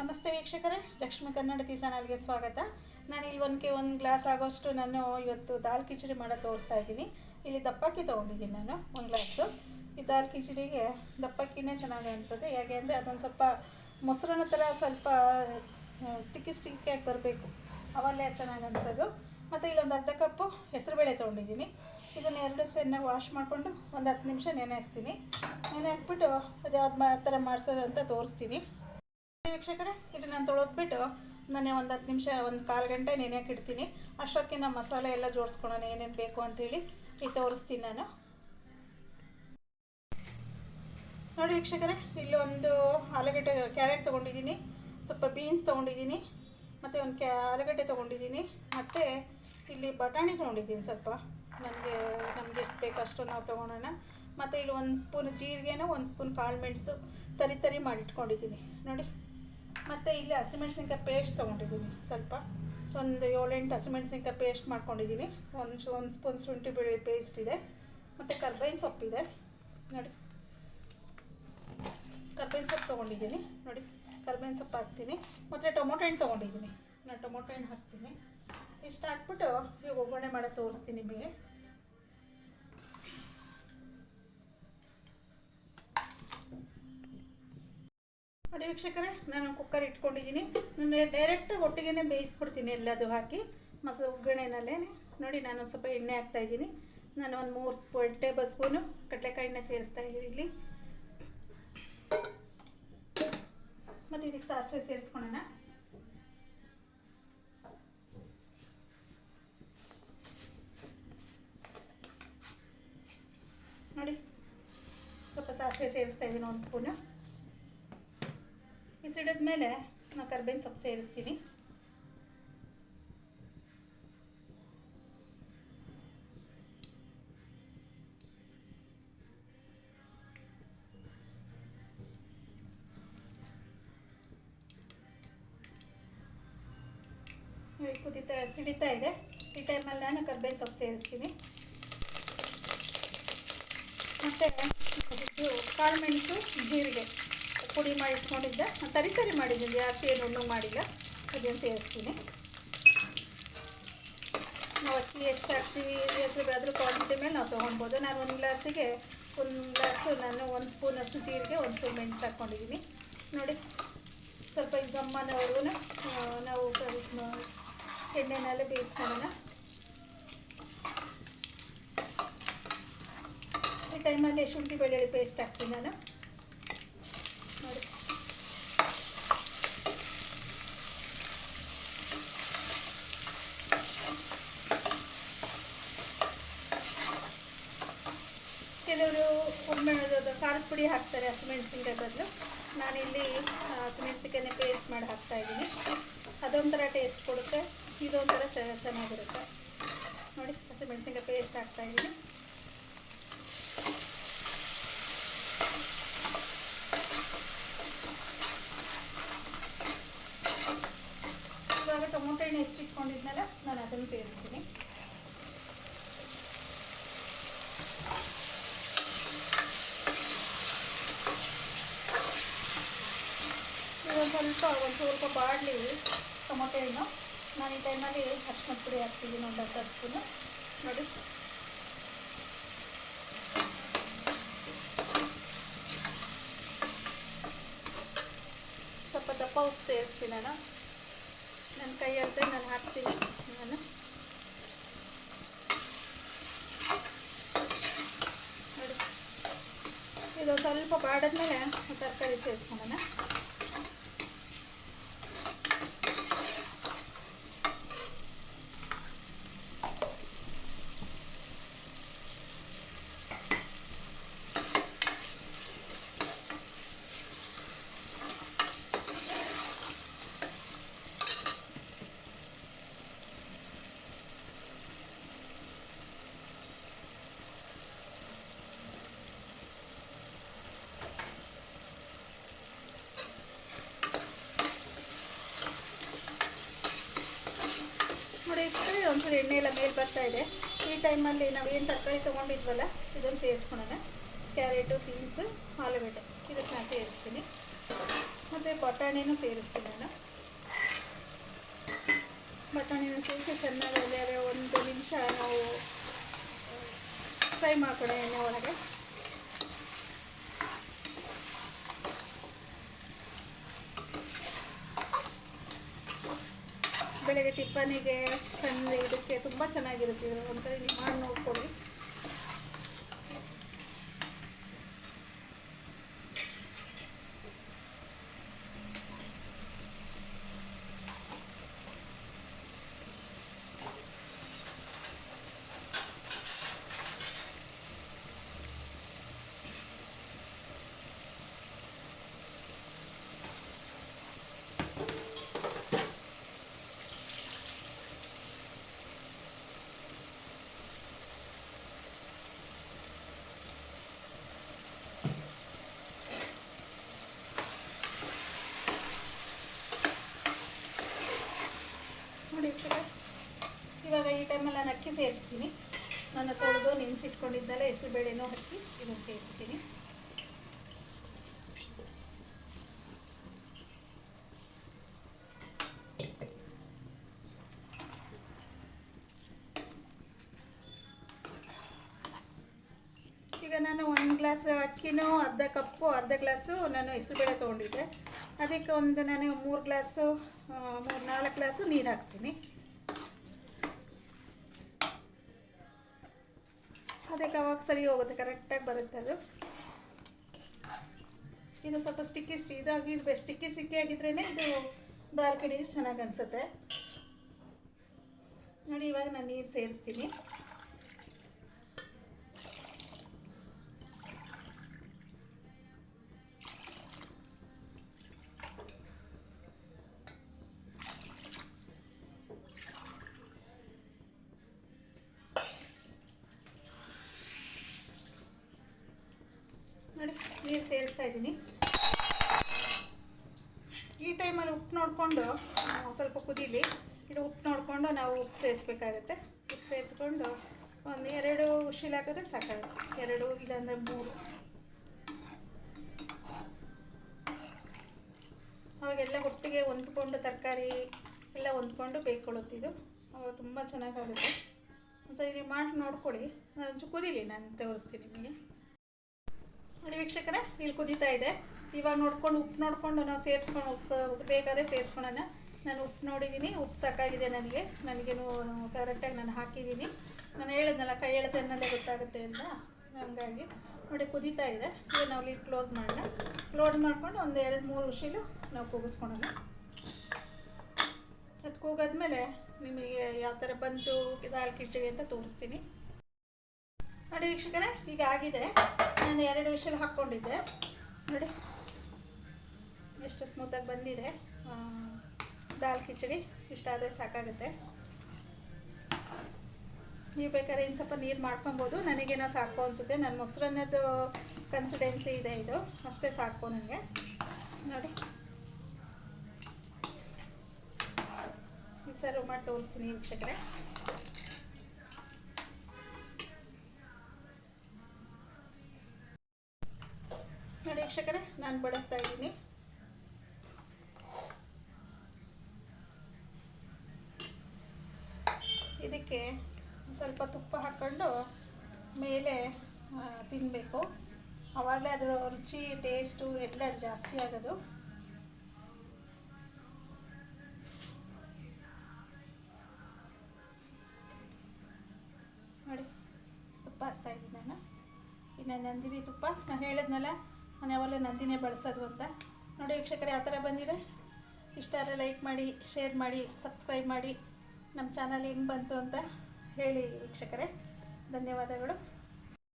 ನಮಸ್ತೆ ವೀಕ್ಷಕರೇ, ಲಕ್ಷ್ಮೀ ಕನ್ನಡತಿ ಚಾನಲ್ಗೆ ಸ್ವಾಗತ. ನಾನು ಇಲ್ಲಿ ಒಂದಕ್ಕೆ ಒಂದು ಗ್ಲಾಸ್ ಆಗೋಷ್ಟು ನಾನು ಇವತ್ತು ದಾಲ್ ಕಿಚಡಿ ಮಾಡೋದು ತೋರಿಸ್ತಾ ಇದ್ದೀನಿ. ಇಲ್ಲಿ ದಪ್ಪಕ್ಕಿ ತೊಗೊಂಡಿದ್ದೀನಿ ನಾನು ಒಂದು ಗ್ಲಾಸು. ಈ ದಾಲ್ ಕಿಚಡಿಗೆ ದಪ್ಪಕ್ಕಿನೇ ಚೆನ್ನಾಗಿ ಅನಿಸುತ್ತೆ. ಯಾಕೆ ಅಂದರೆ ಅದೊಂದು ಸ್ವಲ್ಪ ಮೊಸರನ್ನ ಥರ ಸ್ವಲ್ಪ ಸ್ಟಿಕ್ಕಿ ಸ್ಟಿಕ್ಕಿಯಾಗಿ ಬರಬೇಕು. ಅವಲ್ಲೇ ಚೆನ್ನಾಗಿ ಅನಿಸೋದು. ಮತ್ತು ಇಲ್ಲೊಂದು ಅರ್ಧ ಕಪ್ಪು ಹೆಸರುಬೇಳೆ ತೊಗೊಂಡಿದ್ದೀನಿ. ಇದನ್ನು ಎರಡು ಸೆನ್ನಾಗಿ ವಾಶ್ ಮಾಡಿಕೊಂಡು ಒಂದು ಹತ್ತು ನಿಮಿಷ ನೆನೆ ಹಾಕ್ತೀನಿ. ನೆನೆ ಹಾಕ್ಬಿಟ್ಟು ಅದು ಮಾ ಥರ ಮಾಡಿಸೋದು ಅಂತ ತೋರಿಸ್ತೀನಿ. ವೀಕ್ಷಕರೇ, ಇದು ನಾನು ತೊಳೆದ್ಬಿಟ್ಟು ನಾನೇ ಒಂದು ಹತ್ತು ನಿಮಿಷ, ಒಂದು ಕಾಲು ಗಂಟೆ ನೆನೆಯಕ್ಕೆ ಇಡ್ತೀನಿ. ಅಷ್ಟೊತ್ತಿಗೆ ನಮ್ಮ ಮಸಾಲೆ ಎಲ್ಲ ಜೋಡಿಸ್ಕೊಳ್ಳೋಣ, ಏನೇನು ಬೇಕು ಅಂತೇಳಿ ಈಗ ತೋರಿಸ್ತೀನಿ ನಾನು. ನೋಡಿ ವೀಕ್ಷಕರೇ, ಇಲ್ಲಿ ಒಂದು ಆಲೂಗಡ್ಡೆ ಕ್ಯಾರೆಟ್ ತೊಗೊಂಡಿದ್ದೀನಿ, ಸ್ವಲ್ಪ ಬೀನ್ಸ್ ತೊಗೊಂಡಿದ್ದೀನಿ, ಮತ್ತು ಒಂದು ಕ್ಯಾ, ಆಲೂಗಡ್ಡೆ ತೊಗೊಂಡಿದ್ದೀನಿ, ಮತ್ತು ಇಲ್ಲಿ ಬಟಾಣಿ ತೊಗೊಂಡಿದ್ದೀನಿ ಸ್ವಲ್ಪ. ನನಗೆ ನಮಗೆ ಎಷ್ಟು ಬೇಕು ಅಷ್ಟು ನಾವು ತೊಗೊಳೋಣ ಮತ್ತು ಇಲ್ಲಿ ಒಂದು ಸ್ಪೂನ್ ಜೀರಿಗೆನೂ, ಒಂದು ಸ್ಪೂನ್ ಕಾಳು ಮೆಣಸು ತರಿ ತರಿ ಮಾಡಿಟ್ಕೊಂಡಿದ್ದೀನಿ. ನೋಡಿ. ಮತ್ತು ಇಲ್ಲಿ ಹಸಿಮೆಣ್ಸಿನ್ಕಾಯಿ ಪೇಸ್ಟ್ ತೊಗೊಂಡಿದ್ದೀನಿ. ಸ್ವಲ್ಪ ಒಂದು ಏಳೆಂಟು ಹಸಿಮೆಣಸಿನ್ಕಾಯಿ ಪೇಸ್ಟ್ ಮಾಡ್ಕೊಂಡಿದ್ದೀನಿ. ಒಂದು ಒಂದು ಸ್ಪೂನ್ ಶುಂಠಿ ಬೆಳ್ಳುಳ್ಳಿ ಪೇಸ್ಟ್ ಇದೆ. ಮತ್ತು ಕರ್ಬೇವಿನ ಸೊಪ್ಪಿದೆ ನೋಡಿ. ಕರ್ಬೇವಿನ ಸೊಪ್ಪು ತೊಗೊಂಡಿದ್ದೀನಿ. ನೋಡಿ, ಕರ್ಬೇವಿನ ಸೊಪ್ಪು ಹಾಕ್ತೀನಿ. ಮತ್ತು ಟೊಮೊಟೊ ಹಣ್ಣು ತೊಗೊಂಡಿದ್ದೀನಿ. ನಾನು ಟೊಮೊಟೊ ಹಣ್ಣು ಹಾಕ್ತೀನಿ. ಇಷ್ಟು ಹಾಕ್ಬಿಟ್ಟು ಈಗ ಒಗ್ಗರಣೆ ಮಾಡೋದು ತೋರಿಸ್ತೀನಿ ನಿಮಗೆ. ನೋಡಿ ವೀಕ್ಷಕರೇ, ನಾನು ಕುಕ್ಕರ್ ಇಟ್ಕೊಂಡಿದ್ದೀನಿ. ನಾನು ಡೈರೆಕ್ಟ್ ಒಟ್ಟಿಗೆ ಬೇಯಿಸ್ಬಿಡ್ತೀನಿ, ಎಲ್ಲದು ಹಾಕಿ. ಮಸ ಒಗ್ಗರಣೆನಲ್ಲೇ ನೋಡಿ, ನಾನು ಸ್ವಲ್ಪ ಎಣ್ಣೆ ಹಾಕ್ತಾಯಿದ್ದೀನಿ ನಾನು ಒಂದು ಮೂರು ಸ್ಪೂನ್ ಟೇಬಲ್ ಸ್ಪೂನು ಕಡಲೆಕಾಯಿ ಎಣ್ಣೆ ಸೇರಿಸ್ತಾ ಇದ್ದೀನಿ ಇಲ್ಲಿ. ಮತ್ತು ಇದಕ್ಕೆ ಸಾಸಿವೆ ಸೇರಿಸ್ಕೊಳ್ಳೋಣ. ನೋಡಿ, ಸ್ವಲ್ಪ ಸಾಸಿವೆ ಸೇರಿಸ್ತಾ ಇದ್ದೀನಿ ಒಂದು ಸ್ಪೂನು. ಬಿಸಿಡಿದ ಮೇಲೆ ನಾನು ಕರ್ಬೇವಿನ ಸೊಪ್ಪು ಸೇರಿಸ್ತೀನಿ. ಕುದೀತಾ, ಸಿಡಿತಾ ಇದೆ. ಈ ಟೈಮಲ್ಲಿ ನಾನು ಕರ್ಬೇವಿನ ಸೊಪ್ಪು ಸೇರಿಸ್ತೀನಿ. ಮತ್ತು ಕಾಳು ಮೆಣಸು, ಜೀರಿಗೆ. ಪುಡಿ ಮಾಡಿ ಇಟ್ಕೊಂಡಿದ್ದೆ. ತರಿ ತರಿ ಮಾಡಿದ್ದೀನಿ. ಜಾಸ್ತಿ ಏನು ಹುಣ್ಣು ಮಾಡಿಲ್ಲ. ಅದನ್ನು ಸೇರಿಸ್ತೀನಿ. ನಾವು ಅಕ್ಕಿ, ಎಷ್ಟು ಹಾಕ್ತೀವಿ ಹೆಸರು ಬೆಳೆದ್ರೂ ಕ್ವಾಂಟಿಟಿ ಮೇಲೆ ನಾವು ತೊಗೊಳ್ಬೋದು. ನಾನು ಒಂದು ಗ್ಲಾಸಿಗೆ, ಒಂದು ಗ್ಲಾಸು ನಾನು ಒಂದು ಸ್ಪೂನ್ ಅಷ್ಟು ಜೀರಿಗೆ, ಒಂದು ಸ್ಪೂನ್ ಮೆಣಸು ಹಾಕ್ಕೊಂಡಿದ್ದೀನಿ ನೋಡಿ, ಸ್ವಲ್ಪ ಗಮ್ಮನವರೆಗೂ ನಾವು ಎಣ್ಣೆನಲ್ಲೇ ಬೇಯಿಸ್ಕೊಳ್ಳೋಣ ಈ ಟೈಮಲ್ಲಿ ಶುಂಠಿ ಬೆಳ್ಳುಳ್ಳಿ ಪೇಸ್ಟ್ ಹಾಕ್ತೀನಿ ನಾನು. ನೋಡಿ ಕೆಲವರು ಒಮ್ಮೆ ಖಾರದ ಪುಡಿ ಹಾಕ್ತಾರೆ, ಹಸಿಮೆಣಸಿನಕಾಯಿ ಬದಲು. ನಾನಿಲ್ಲಿ ಹಸಿಮೆಣ್ಸಿನ್ಕಾಯನ್ನೇ ಪೇಸ್ಟ್ ಮಾಡಿ ಹಾಕ್ತಾ ಇದ್ದೀನಿ. ಅದೊಂಥರ ಟೇಸ್ಟ್ ಕೊಡುತ್ತೆ, ಇದೊಂಥರ ಚೆನ್ನಾಗಿರುತ್ತೆ. ನೋಡಿ, ಹಸಿಮೆಣಸಿನ್ಕಾಯಿ ಪೇಸ್ಟ್ ಹಾಕ್ತಾ ಇದ್ದೀನಿ. ಟೊಮೊಟೊ ಹಣ್ಣು ಹೆಚ್ಚಿಟ್ಕೊಂಡಿದ್ಮೇಲೆ ನಾನು ಅದನ್ನು ಸೇರಿಸ್ತೀನಿ. ಇವಾಗ ಸ್ವಲ್ಪ ಒಂದು ಸ್ವಲ್ಪ ಬಾಡಲಿ ಟೊಮೊಟೊ ಹಣ್ಣು ನಾನು ಈ ಟೈಮಲ್ಲಿ ಅರ್ಶಿನ ಪುಡಿ ಹಾಕ್ತಿದ್ದೀನಿ ಒಂದು ಅರ್ಧ ಸ್ಪೂನು. ನೋಡಿ. ಸ್ವಲ್ಪ ದಪ್ಪ ಉಪ್ಪು ಸೇರಿಸ್ತೀನಿ ನನ್ನ ಕೈ ನಾನು ಹಾಕ್ತೀನಿ. ನಾನು. ನೋಡಿ. ಇದು ಸ್ವಲ್ಪ ಬಾಡಿದ್ಮೇಲೆ ತರಕಾರಿ ಸೇರಿಸ್ಕೊಳ್ಳೋಣ ನೋಡಿ ಇಟ್ಟರೆ ಎಣ್ಣೆ ಎಲ್ಲ ಮೇಲೆ ಬರ್ತಾ ಇದೆ. ಈ ಟೈಮಲ್ಲಿ ನಾವು ಏನು ತರಕಾರಿ ತೊಗೊಂಡಿದ್ವಲ್ಲ, ಇದನ್ನು ಸೇರಿಸ್ಕೊಳ್ಳೋಣ ಕ್ಯಾರೆಟು ಬೀನ್ಸು ಆಲೂಗಡ್ಡೆ. ಇದಕ್ಕೆ ನಾನು ಸೇರಿಸ್ತೀನಿ. ಮತ್ತು ಬಟಾಣಿನೂ ಸೇರಿಸ್ತೀನಿ ನಾನು. ಬಟಾಣಿನ ಸೇರಿಸಿ ಚೆನ್ನಾಗಿ ಒಂದು ನಿಮಿಷ ನಾವು ಫ್ರೈ ಮಾಡ್ಕೊಳ್ಳೋಣ ಎಣ್ಣೆ ಒಳಗೆ. ಬೆಳಗ್ಗೆ ಟಿಫನಿಗೆ ಸಂಜೆ ಇದಕ್ಕೆ ತುಂಬ ಚೆನ್ನಾಗಿರುತ್ತೆ. ಇದು ಒಂದ್ಸರಿ ನೀವು ಮಾಡಿ ನೋಡ್ಕೊಳ್ಳಿ ನೋಡಿ ವೀಕ್ಷಕರೇ, ಇವಾಗ ಈ ಟೈಮಲ್ಲಿ ನಾನು ಅಕ್ಕಿ ಸೇರಿಸ್ತೀನಿ. ನಾನು ತೊಳೆದು ನೆನೆಸಿಟ್ಕೊಂಡಿದ್ದಲ್ಲ ಹೆಸರುಬೇಳೆನೂ ಹಾಕಿ ಇದನ್ನು ಸೇರಿಸ್ತೀನಿ. ಈಗ ನಾನು ಒಂದು ಗ್ಲಾಸ್ ಅಕ್ಕಿನೂ ಅರ್ಧ ಕಪ್ಪು, ಅರ್ಧ ಗ್ಲಾಸು ನಾನು ಹೆಸರುಬೇಳೆ ತೊಗೊಂಡಿದ್ದೆ. ಅದಕ್ಕೆ ಒಂದು ನಾನು ಮೂರು ಗ್ಲಾಸು ಮೂರು ನಾಲ್ಕು ಗ್ಲಾಸು ನೀರು ಹಾಕ್ತೀನಿ. ಅದಕ್ಕೆ ಅವಾಗ ಸರಿ ಹೋಗುತ್ತೆ ಕರೆಕ್ಟಾಗಿ ಬರುತ್ತೆ ಅದು. ಇದು ಸ್ವಲ್ಪ ಸ್ಟಿಕ್ಕಿ ಸ್ಟಿ ಇದಾಗಿ ಸ್ಟಿಕ್ಕಿ ಸ್ಟಿಕ್ಕಿ ಆಗಿದ್ರೇ ಇದು ದಾಲ್ ಕಡಿ ಚೆನ್ನಾಗಿ ಅನಿಸುತ್ತೆ. ನೋಡಿ, ಇವಾಗ ನಾನು ನೀರು ಸೇರಿಸ್ತೀನಿ. ಸೇರಿಸ್ತಾ ಇದ್ದೀನಿ. ಈ ಟೈಮಲ್ಲಿ ಉಪ್ಪು ನೋಡಿಕೊಂಡು ಸ್ವಲ್ಪ ಕುದೀಲಿ ಇದು ಉಪ್ಪು ನೋಡಿಕೊಂಡು ನಾವು ಉಪ್ಪು ಸೇರಿಸ್ಬೇಕಾಗತ್ತೆ. ಉಪ್ಪು ಸೇರಿಸ್ಕೊಂಡು ಒಂದು ಎರಡು ಉಶಿಲ್ ಹಾಕಿದ್ರೆ ಸಾಕಾಗುತ್ತೆ. ಎರಡು ಇಲ್ಲಾಂದರೆ ಮೂರು. ಅವಾಗೆಲ್ಲ ಒಟ್ಟಿಗೆ ಹೊಂದ್ಕೊಂಡು ತರಕಾರಿ ಎಲ್ಲ ಹೊಂದ್ಕೊಂಡು ಬೇಯ್ಕೊಳ್ಳುತ್ತಿದ್ದು ಅವಾಗ ತುಂಬ ಚೆನ್ನಾಗಾಗುತ್ತೆ. ಒಂದ್ಸರಿ ನೀವು ಮಾಡಿ ನೋಡ್ಕೊಳ್ಳಿ ನಾನು ಕುದೀಲಿ, ನಾನು ತೋರಿಸ್ತೀನಿ ನಿಮಗೆ. ನೋಡಿ ವೀಕ್ಷಕರೇ, ಇಲ್ಲಿ ಕುದೀತಾ ಇದೆ. ಇವಾಗ ನೋಡ್ಕೊಂಡು ಉಪ್ಪು ನೋಡ್ಕೊಂಡು ನಾವು ಸೇರಿಸ್ಕೊಂಡು ಉಪ್ಪು ಬೇಕಾದ್ರೆ ಸೇರಿಸ್ಕೊಳ್ಳೋಣ. ನಾನು ಉಪ್ಪು ನೋಡಿದ್ದೀನಿ, ಉಪ್ಪು ಸಾಕಾಗಿದೆ ನನಗೆ. ನನಗೇನು ಕರೆಕ್ಟಾಗಿ ನಾನು ಹಾಕಿದ್ದೀನಿ. ನಾನು ಹೇಳಿದ್ನಲ್ಲ, ಕೈ ಎಳೆತನ್ನಲ್ಲೇ ಗೊತ್ತಾಗುತ್ತೆ ಅಂತ. ಹಂಗಾಗಿ ನೋಡಿ ಕುದೀತಾ ಇದೆ. ಈಗ ನಾವು ಲೀಡ್ ಕ್ಲೋಸ್ ಮಾಡೋಣ. ಕ್ಲೋಸ್ ಮಾಡ್ಕೊಂಡು ಒಂದು ಎರಡು ಮೂರು ವಿಷಯಲು ನಾವು ಕೂಗಿಸ್ಕೊಳೋಣ ಅದು ಕೂಗಾದ್ಮೇಲೆ ನಿಮಗೆ ಯಾವ ಥರ ಬಂತು, ದಾಲ್ ಕಿಚಡಿ ಅಂತ ತೋರಿಸ್ತೀನಿ. ನೋಡಿ ವೀಕ್ಷಕರೇ ಈಗ ಆಗಿದೆ. ನಾನು ಎರಡು ವಿಷಲ್ ಹಾಕ್ಕೊಂಡಿದ್ದೆ. ನೋಡಿ, ಎಷ್ಟು ಸ್ಮೂತಾಗಿ ಬಂದಿದೆ. ದಾಲ್ ಕಿಚಡಿ ಇಷ್ಟಾದರೆ ಸಾಕಾಗುತ್ತೆ. ನೀವು ಬೇಕಾದ್ರೆ ಇನ್ನು ಸ್ವಲ್ಪ ನೀರು ಮಾಡ್ಕೊಬೋದು. ನನಗೇನೋ ಸಾಕು ಅನಿಸುತ್ತೆ. ನನ್ನ ಮೊಸರನ್ನದ್ದು ಕನ್ಸಿಡೆನ್ಸಿ ಇದೆ ಇದು. ಅಷ್ಟೇ ಸಾಕು ನನಗೆ. ನೋಡಿ. ಸರ್ವ್ ಮಾಡಿ ತೋರಿಸ್ತೀನಿ ವೀಕ್ಷಕರೇ ನೋಡಿ ವೀಕ್ಷಕರೇ ನಾನು ಬಳಸ್ತಾ ಇದ್ದೀನಿ. ಇದಕ್ಕೆ ಸ್ವಲ್ಪ ತುಪ್ಪ ಹಾಕ್ಕೊಂಡು ಮೇಲೆ ತಿನ್ನಬೇಕು ಆವಾಗಲೇ ಅದರ ರುಚಿ ಟೇಸ್ಟು ಎಲ್ಲ ಜಾಸ್ತಿ ಆಗೋದು. ನೋಡಿ, ತುಪ್ಪ ಹಾಕ್ತಾ ಇದ್ದೀನಿ ನಾನು. ಇನ್ನು ನಂದಿನಿ ತುಪ್ಪ, ನಾನು ಹೇಳಿದ್ನಲ್ಲ ನಾನು ನಂದಿನೇ ಬಳಸೋದು ಅಂತ. ನೋಡಿ ವೀಕ್ಷಕರು ಯಾವ ಥರ ಬಂದಿದೆ. ಇಷ್ಟ ಆದರೆ ಲೈಕ್ ಮಾಡಿ, ಶೇರ್ ಮಾಡಿ, ಸಬ್ಸ್ಕ್ರೈಬ್ ಮಾಡಿ. ನಮ್ಮ ಚಾನಲ್ ಹೆಂಗೆ ಬಂತು ಅಂತ ಹೇಳಿ ವೀಕ್ಷಕರೇ. ಧನ್ಯವಾದಗಳು.